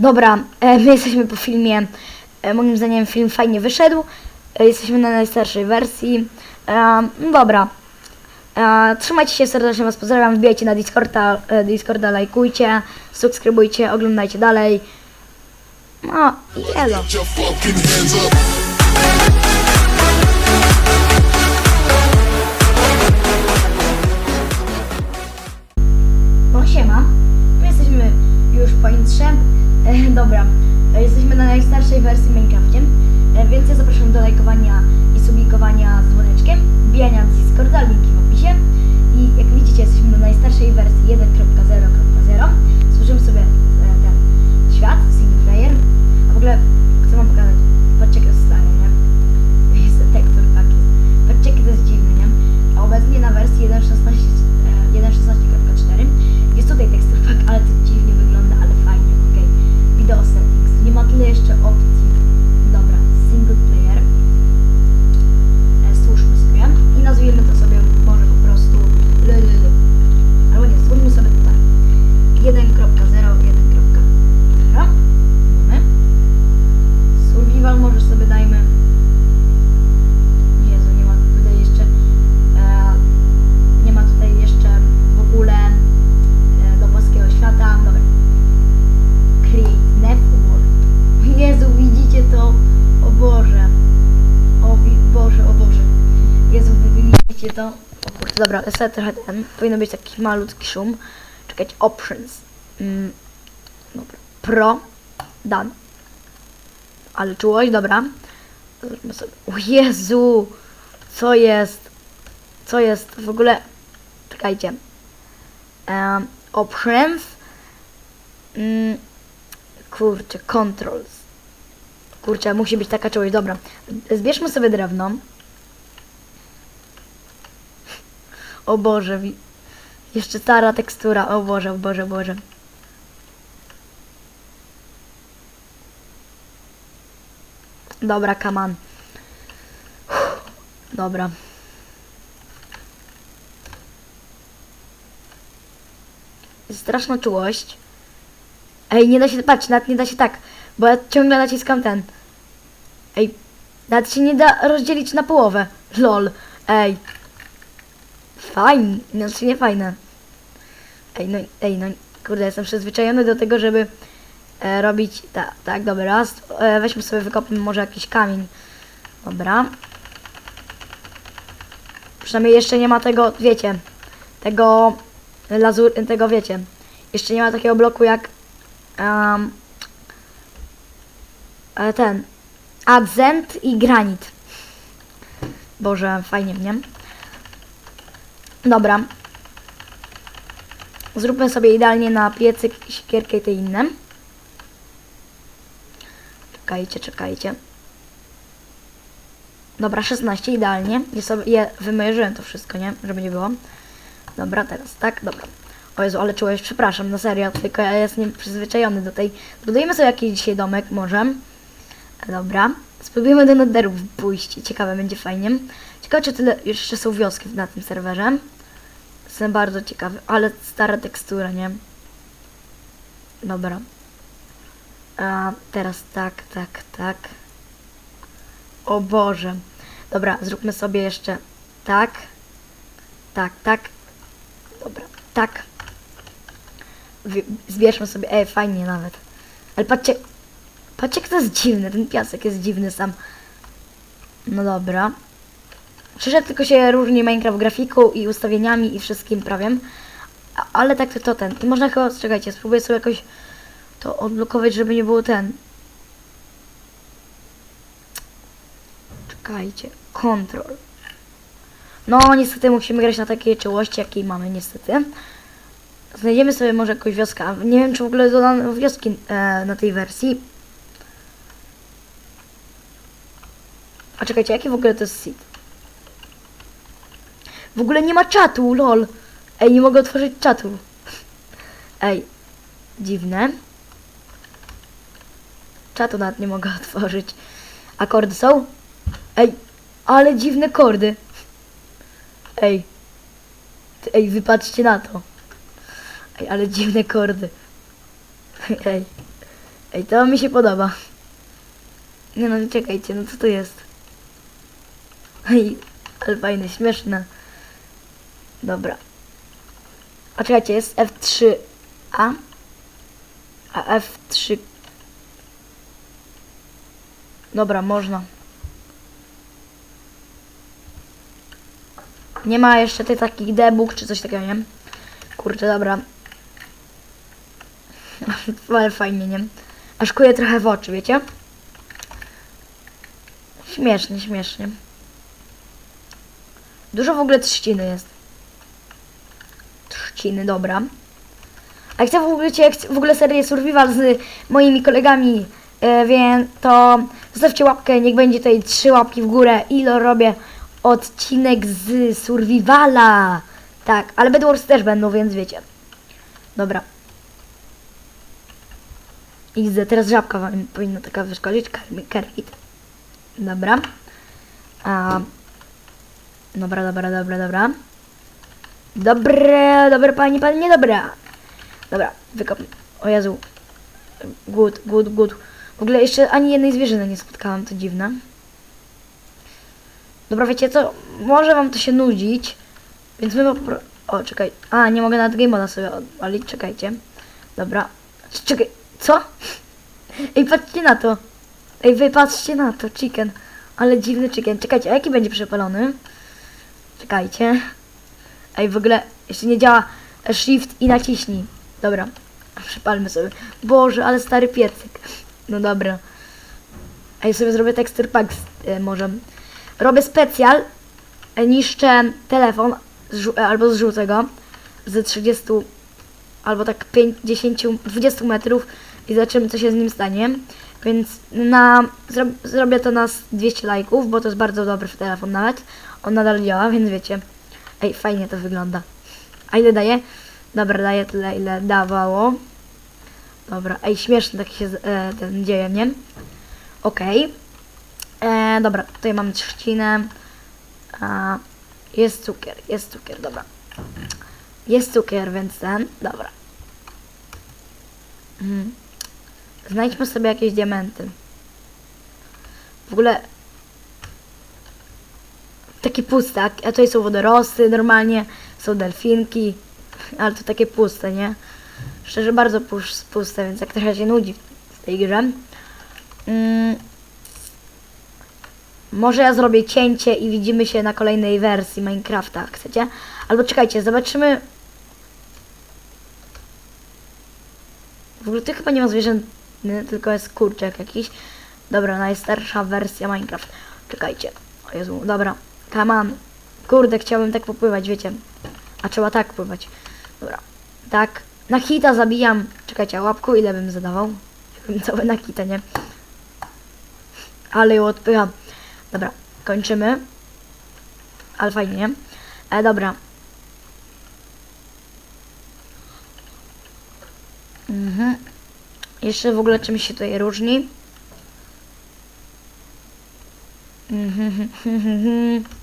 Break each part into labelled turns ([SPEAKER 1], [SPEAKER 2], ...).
[SPEAKER 1] Dobra, e, my jesteśmy po filmie. E, moim zdaniem film fajnie wyszedł. E, jesteśmy na najstarszej wersji. No dobra. Trzymajcie się, serdecznie Was pozdrawiam. Wbijajcie na Discorda, Discorda, lajkujcie, subskrybujcie, oglądajcie dalej. No i. widzicie to? O kurde, dobra, ale sobie trochę ten. Powinno być taki malutki szum. Czekać, options. Mm, dobra. Pro. Done. Ale czułość, dobra. Zróbmy sobie. O Jezu! Co jest? Co jest? W ogóle. Czekajcie. Um, options. Mm, kurczę, controls. Kurczę, musi być taka czułość. Dobra. Zbierzmy sobie drewno. O Boże. Jeszcze stara tekstura. O Boże, o Boże, Boże. Dobra, kaman. Dobra. Straszna czułość. Ej, nie da się, patrz, nawet nie da się tak, bo ja ciągle naciskam ten. Ej, nawet się nie da rozdzielić na połowę. Lol, ej. Fajnie, znaczy nie fajne. Ej, no, ej, no, kurde, jestem przyzwyczajony do tego, żeby e, robić, tak, tak, dobra, raz, e, weźmy sobie, wykopmy może jakiś kamień. Dobra. Przynajmniej jeszcze nie ma tego, wiecie, tego lazur, tego wiecie. Jeszcze nie ma takiego bloku jak um, ten Adzent i Granit. Boże, fajnie, nie? Dobra. Zróbmy sobie idealnie na piecyk, siekierkę i te inne. Czekajcie, czekajcie. Dobra, 16 idealnie. Ja sobie je to wszystko, nie? Żeby nie było. Dobra, teraz tak, dobra. O Jezu, ale czułeś, przepraszam, na serio, tylko ja jestem przyzwyczajony do tej... Budujemy sobie jakiś dzisiaj domek, może. Dobra. Spróbujemy do Netherów pójść. Ciekawe, będzie fajnie. Ciekawe, tyle jeszcze są wioski na tym serwerze. Jestem bardzo ciekawy, ale stara tekstura, nie? Dobra. A teraz tak, tak, tak. O Boże. Dobra, zróbmy sobie jeszcze tak. Tak, tak. Dobra, tak. Zbierzmy sobie. Ej, fajnie nawet. Ale patrzcie. Patrzcie, jak to jest dziwne. Ten piasek jest dziwny sam. No dobra. Przyszedł tylko się różni Minecraft grafiką i ustawieniami i wszystkim prawiem. Ale tak to, to ten. I można chyba, czekajcie, spróbuję sobie jakoś to odblokować, żeby nie było ten. Czekajcie. Control. No, niestety musimy grać na takiej czułości, jakiej mamy, niestety. Znajdziemy sobie może jakąś wioskę. Nie wiem, czy w ogóle dodano wioski e, na tej wersji. A czekajcie, jaki w ogóle to jest seed? W ogóle nie ma czatu, lol. Ej, nie mogę otworzyć czatu. Ej, dziwne. Czatu nawet nie mogę otworzyć. A kordy są? Ej, ale dziwne kordy. Ej. Ej, wypatrzcie na to. Ej, ale dziwne kordy. Ej. Ej, to mi się podoba. Nie no, czekajcie, no co to jest? Ej, ale fajne, śmieszne. Dobra. A czekajcie, jest F3A, a F3... Dobra, można. Nie ma jeszcze tych takich debug czy coś takiego, nie? Kurczę, dobra. Ale fajnie, nie? Aż kuję trochę w oczy, wiecie? Śmiesznie, śmiesznie. Dużo w ogóle trzciny jest. Trzciny, dobra. A chcę w ogóle, w ogóle serię Survival z moimi kolegami, e, więc to zostawcie łapkę, niech będzie tutaj trzy łapki w górę i to robię odcinek z Survivala. Tak, ale Bedwars też będą, więc wiecie. Dobra. XD, teraz żabka wam powinna taka wyszkolić. Kermit. Dobra. A, dobra, dobra, dobra, dobra. Dobre, dobre pani, pani, dobra. Dobra, wykop. O Jezu. Głód, głód, głód. W ogóle jeszcze ani jednej zwierzyny nie spotkałam, to dziwne. Dobra, wiecie co? Może wam to się nudzić, więc my po. O, czekaj. A, nie mogę nad game moda sobie odpalić, czekajcie. Dobra. Czekaj, co? Ej, patrzcie na to. Ej, wy patrzcie na to, chicken. Ale dziwny chicken. Czekajcie, a jaki będzie przepalony? Czekajcie. Ej, w ogóle jeszcze nie działa shift i naciśnij. Dobra, przepalmy sobie. Boże, ale stary piecyk. No dobra. Ej, sobie zrobię texture pack z, może. Robię specjal, e, niszczę telefon zrzu- e, albo zrzucę go z 30 albo tak 50, 20 metrów i zobaczymy co się z nim stanie. Więc na, zro, zrobię to na s- 200 lajków, bo to jest bardzo dobry telefon nawet. On nadal działa, więc wiecie. Ej, fajnie to wygląda. A ile daje? Dobra, daje tyle, ile dawało. Dobra, ej, śmieszny taki się e, ten dzieje, nie? Okej. E, dobra, tutaj mamy trzcinę. A, jest cukier, jest cukier, dobra. Jest cukier, więc ten, dobra. Mhm. Znajdźmy sobie jakieś diamenty. W ogóle taki pustak, a tutaj są wodorosty normalnie, są delfinki, ale to takie puste, nie? Szczerze bardzo pus- puste, więc jak trochę się nudzi w tej grze. Mm. Może ja zrobię cięcie i widzimy się na kolejnej wersji Minecrafta, chcecie? Albo czekajcie, zobaczymy. W ogóle tu chyba nie ma zwierzęt, tylko jest kurczak jakiś. Dobra, najstarsza wersja Minecraft. Czekajcie. O Jezu, dobra. On. Kurde, chciałbym tak popływać, wiecie. A trzeba tak pływać. Dobra. Tak. Na hita zabijam. Czekajcie, a łapku ile bym zadawał? Bym Całe na hita, nie? Ale ją odpycham. Dobra, kończymy. Ale fajnie, nie? E, dobra. Mhm. Jeszcze w ogóle czym się tutaj różni? Mhm.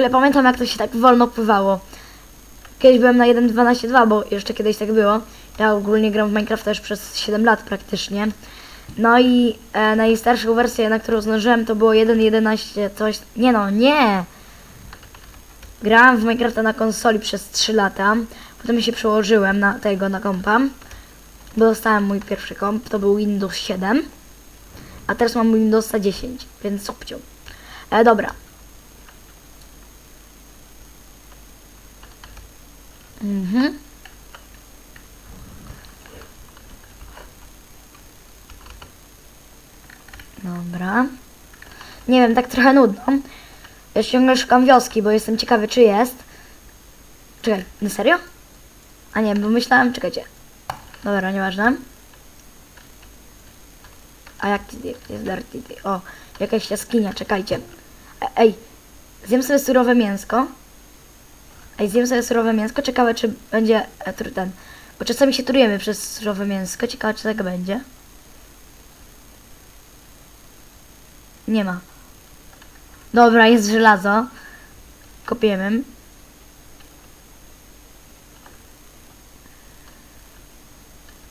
[SPEAKER 1] Ogóle pamiętam jak to się tak wolno pływało. Kiedyś byłem na 1.12.2, bo jeszcze kiedyś tak było. Ja ogólnie gram w Minecrafta już przez 7 lat praktycznie. No i e, najstarszą wersję, na którą zdążyłem, to było 1.11 coś... Nie no, nie! Grałem w Minecrafta na konsoli przez 3 lata. Potem się przełożyłem na tego, na kompa. Bo dostałem mój pierwszy komp, to był Windows 7. A teraz mam Windowsa 10, więc subcią. E, dobra. Mhm. Dobra. Nie wiem, tak trochę nudno. Ja ciągle szukam wioski, bo jestem ciekawy, czy jest. Czekaj, na serio? A nie, bo myślałem, czekajcie. Dobra, nieważne. A jak jest Dirty? O, jakaś jaskinia, czekajcie. E, Ej, zjem sobie surowe mięsko. Ej, zjem sobie surowe mięsko, ciekawe czy będzie e, ten. Bo czasami się trujemy przez surowe mięsko, ciekawe czy tak będzie. Nie ma. Dobra, jest żelazo. Kopiemy.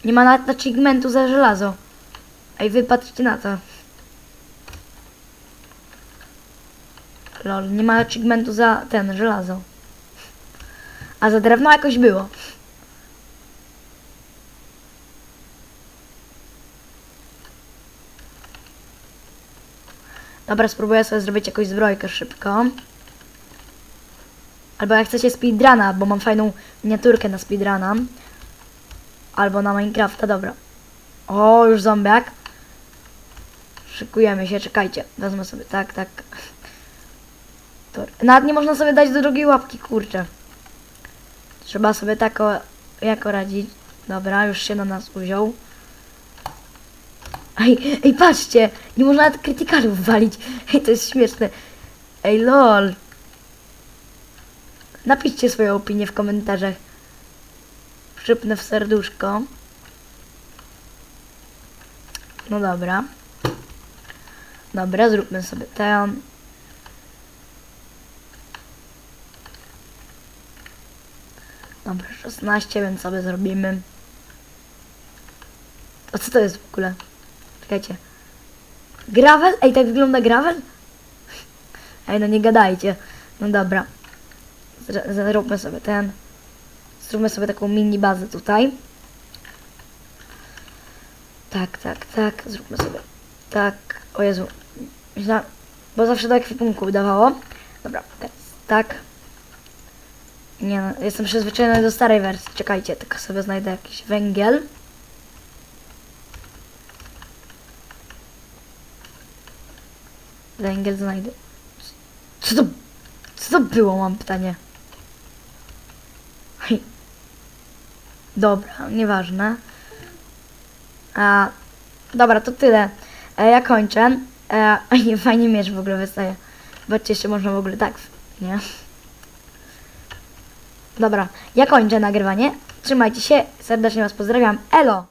[SPEAKER 1] Nie ma nawet achievementu za żelazo. Ej, wy patrzcie na to. Lol, nie ma achievementu za ten, żelazo. A za drewno jakoś było. Dobra, spróbuję sobie zrobić jakąś zbrojkę szybko. Albo jak chcecie speedruna, bo mam fajną miniaturkę na speedruna. Albo na Minecrafta, dobra. O, już zombiak. Szykujemy się, czekajcie. Wezmę sobie, tak, tak. Nawet nie można sobie dać do drugiej łapki, kurczę. Trzeba sobie tak o, jako radzić. Dobra, już się na nas uziął. Ej, ej, patrzcie! Nie można nawet krytykalów walić. Ej, to jest śmieszne. Ej, lol. Napiszcie swoją opinię w komentarzach. Przypnę w serduszko. No dobra. Dobra, zróbmy sobie ten. Dobra, 16, więc sobie zrobimy. A co to jest w ogóle? Czekajcie. Gravel? Ej, tak wygląda gravel? Ej, no nie gadajcie. No dobra. Zr- Zróbmy sobie ten. Zróbmy sobie taką mini bazę tutaj. Tak, tak, tak. Zróbmy sobie tak. O Jezu. Bo zawsze do ekwipunku wydawało. Dobra, teraz tak. Nie no, jestem przyzwyczajony do starej wersji. Czekajcie, tylko sobie znajdę jakiś węgiel. Węgiel znajdę. Co to... Co to było, mam pytanie. Hej. Dobra, nieważne. A, dobra, to tyle. E, ja kończę. E, fajnie miecz w ogóle wystaje. Zobaczcie, jeszcze można w ogóle tak, nie? Dobra, ja kończę nagrywanie. Trzymajcie się, serdecznie Was pozdrawiam. Elo!